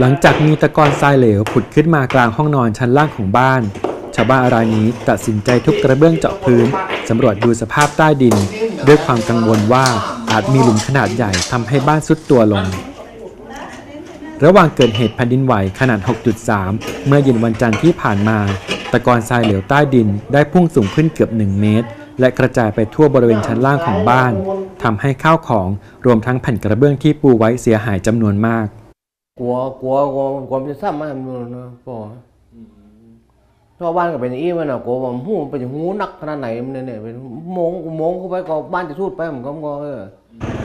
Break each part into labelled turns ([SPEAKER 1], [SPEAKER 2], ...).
[SPEAKER 1] หลังจากมีตะกอนทรายเหลวผุดขึ้นมากลางห้องนอนชั้นล่างของบ้าน ชาวบ้านรายนี้ตัดสินใจทุบกระเบื้องเจาะพื้นสำรวจดูสภาพใต้ดิน ด้วยความกังวลว่าอาจมีหลุมขนาดใหญ่ทำให้บ้านสุดตัวลง ระหว่างเกิดเหตุแผ่นดินไหวขนาด 6.3 เมื่อเย็นวันจันทร์ที่ผ่านมา ตะกอนทรายเหลวใต้ดินได้พุ่งสูงขึ้นเกือบ 1 เมตร และกระจายไปทั่วบริเวณชั้นล่างของบ้านทำให้ข้าวของรวมทั้งแผ่นกระเบื้องที่ปูไว้เสียหายจำนวนมาก
[SPEAKER 2] กลัวกลัวกลัวกลัวมันจะซ้ำมามันนะป่อชาวบ้านก็เป็นอี้มันนะกลัวว่าหูมันเป็นหูนักขนาดไหนมันเนี่ยเนี่ยเป็นโมงโมงเข้าไปก็บ้านจะสูดไปมันก็ก็เออ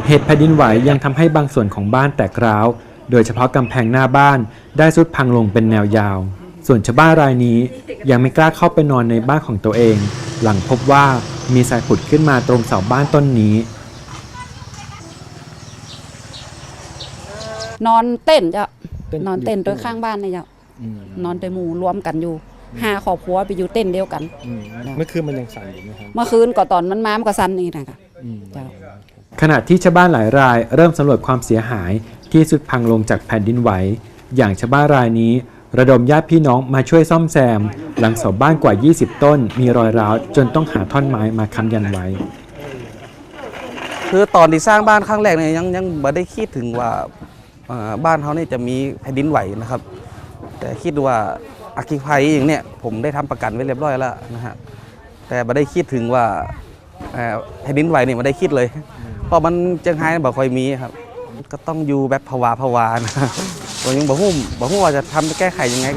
[SPEAKER 1] เหตุแผ่นดินไหวยังทำให้บางส่วนของบ้านแตกร้าว โดยเฉพาะกำแพงหน้าบ้านได้สุดพังลงเป็นแนวยาว ส่วนชาวบ้านรายนี้ยังไม่กล้าเข้าไปนอนในบ้านของตัวเอง หลังพบว่ามีทรายผุดขึ้นมาตรงเสาบ้านต้นนี้
[SPEAKER 3] นอนเต้นเจ้า
[SPEAKER 1] เต้น
[SPEAKER 3] นอนเต้น
[SPEAKER 1] อยู่
[SPEAKER 3] โดยข้างบ้านนี่เจ้านอนโดยหมู่รวมกันอยู่ห้าครอบครัวไปอยู่เต้นเดียวกัน
[SPEAKER 1] เมื่อคืนมันยังสั่นอยู่ไหมครับ
[SPEAKER 3] เมื่อคืนก็ตอนมันมามันก็สั่นนี่นะคะเจ้า
[SPEAKER 1] ขณะที่ชาวบ้านหลายรายเริ่มสำรวจความเสียหายที่สุดพังลงจากแผ่นดินไหว อย่างชาวบ้านรายนี้ ระดมญาติพี่น้องมาช่วยซ่อมแซม หลังเสาบ้านกว่า 20 ต้น มีรอยร้าวจนต้องหาท่อนไม้มาค้ำยันไว้
[SPEAKER 4] คือตอนที่สร้างบ้านครั้งแรกเนี่ยยังยังไม่ได้คิดถึงว่าอ่า บ้านเขาเนี่ยจะมีแผ่นดินไหวนะครับ แต่คิดว่าอัคคีภัยอย่างเนี้ยผมได้ทำประกันไว้เรียบร้อยแล้วนะฮะแต่ไม่ได้คิดถึงว่าแผ่นดินไหวเนี่ยไม่ได้คิดเลย เพราะมันเจียงไฮ้บ่ค่อยมีครับ ก็ต้องอยู่แบบภาวะภาวานะผมยังบ่หุ้มบ่หุ้มว่าจะทำแก้ไขยังไง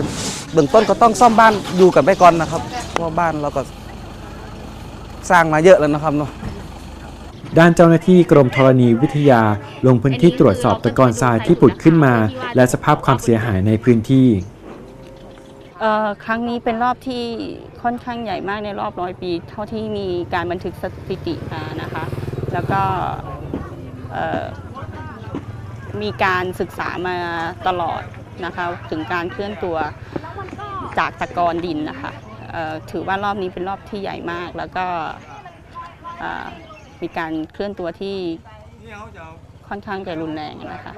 [SPEAKER 4] เบื้องต้นก็ต้องซ่อมบ้านอยู่กันไปก่อนนะครับเพราะบ้านเราก็สร้างมาเยอะแล้วนะครับเนาะ
[SPEAKER 1] ด้านเจ้าหน้าที่กรมธรณีวิทยาลงพื้นที่ตรวจสอบตะกอนทรายที่ผุดขึ้นมา และสภาพความเสียหายในพื้นที่
[SPEAKER 5] เอ่อครั้งนี้เป็นรอบที่ค่อนข้างใหญ่มากในรอบร้อยปี เท่าที่มีการบันทึกสถิติมานะคะ แล้วก็เอ่อมีการศึกษามาตลอดนะคะถึงการเคลื่อนตัวจากตะกอนดินนะคะเอ่อถือว่ารอบนี้เป็นรอบที่ใหญ่มากแล้วก็เอ่อ มีการเคลื่อนตัวที่ค่อนข้างจะรุนแรงนะคะ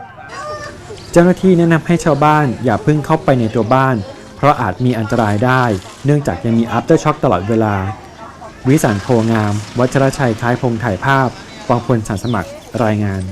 [SPEAKER 1] เจ้าหน้าที่แนะนำให้ชาวบ้านอย่าเพิ่งเข้าไปในตัวบ้าน เพราะอาจมีอันตรายได้ เนื่องจากยังมีอัพเตอร์ช็อคตลอดเวลา วิสารโพงาม วัชรชัยคล้ายพงถ่ายภาพปองพลสารสมัครรายงาน